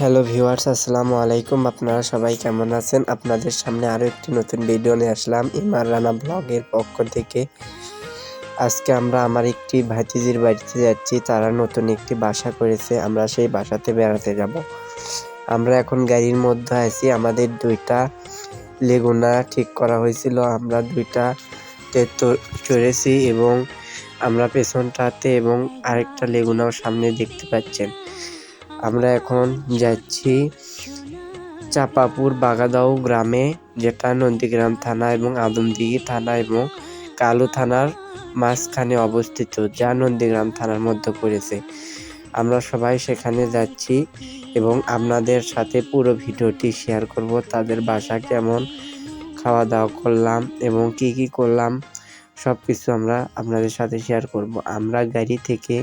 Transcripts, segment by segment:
Hello viewers আসসালামু আলাইকুম। আপনারা সবাই কেমন আছেন? আপনাদের সামনে আরও একটি নতুন ভিডিও নিয়ে আসলাম। ইমার রানা ব্লগের পক্ষ থেকে। আজকে আমরা আমার একটি ভাতিজির বাড়িতে যাচ্ছি। তারা নতুন একটি বাসা করেছে। আমরা সেই বাসাতে বেড়াতে যাব। আমরা এখন গাড়ির মধ্যে আছি। আমাদের দুইটা লেগুনা ঠিক করা হয়েছিল। আমরা দুইটাতে তো চড়েছি এবং আমরা পেছনটাতে এবং আরেকটা লেগুনাও সামনে দেখতে পাচ্ছেন। আমরা এখন যাচ্ছি চাপাপুর বাগাদাও গ্রামে, যেটা নন্দীগ্রাম থানা এবং আদমদিঘি থানা এবং কালু থানার মাঝখানে অবস্থিত, যা নন্দীগ্রাম থানার মধ্যে পড়েছে। আমরা সবাই সেখানে যাচ্ছি এবং আপনাদের সাথে পুরো ভিডিওটি শেয়ার করব, তাদের বাসা কেমন খাওয়া দাওয়া করলাম এবং কি কি করলাম সব কিছু আমরা আপনাদের সাথে শেয়ার করব। আমরা গাড়ি থেকে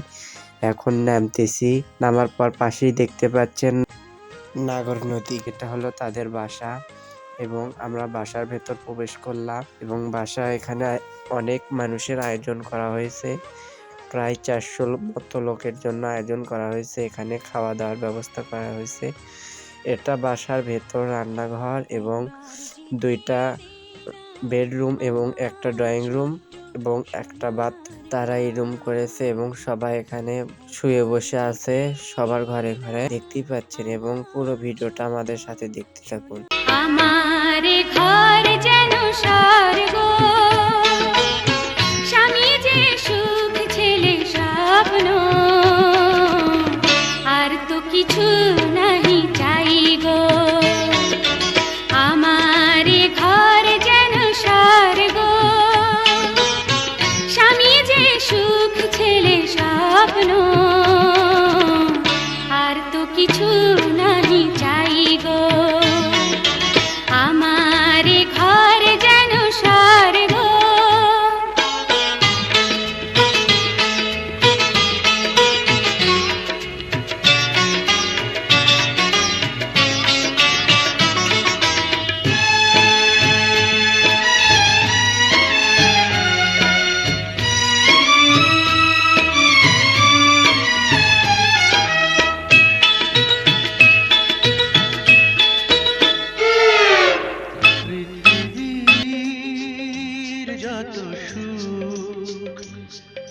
এখন নামতেছি, নামার পর পাশেই দেখতে পাচ্ছেন নাগর নদী। এটা হলো তাদের বাসা এবং আমরা বাসার ভেতর প্রবেশ করলাম এবং বাসা এখানে অনেক মানুষের আয়োজন করা হয়েছে। প্রায় চারশো মতো লোকের জন্য আয়োজন করা হয়েছে, এখানে খাওয়া দাওয়ার ব্যবস্থা করা হয়েছে। এটা বাসার ভেতর রান্নাঘর এবং দুইটা বেডরুম এবং একটা ড্রয়িং রুম। এবং একটা বাথ তারা এই রুম করেছে এবং সবাই এখানে শুয়ে বসে আছে, সবার ঘরে ঘরে দেখতেই পাচ্ছেন এবং পুরো ভিডিওটা আমাদের সাথে দেখতে থাকুন। কিছু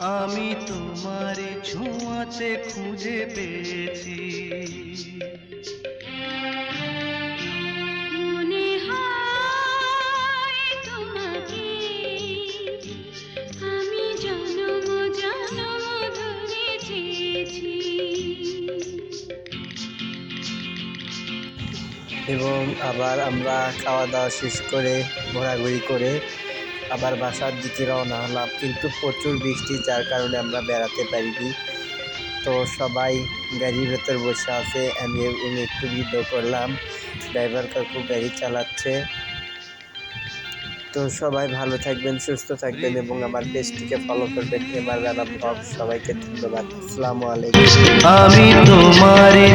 আমি তোমার ছোঁয়াচে খুঁজে পেয়েছি। এবং আবার আমরা খাওয়া দাওয়া শেষ করে ঘোরাঘুরি করে আবার বাসার দিকে রওনা হলাম। কিন্তু প্রচুর বৃষ্টি, যার কারণে আমরা বেড়াতে পারিনি। তো সবাই গাড়ির ভেতর বসে আছে। আমি উনি একটু ভিডিও করলাম। ড্রাইভার কাকু গাড়ি চালাচ্ছে। তো সবাই ভালো থাকবেন, সুস্থ থাকবেন এবং আমার পেজটিকে ফলো করবেন। এবার সবাইকে ধন্যবাদ। আসসালামু আলাইকুম। আমি তোমারে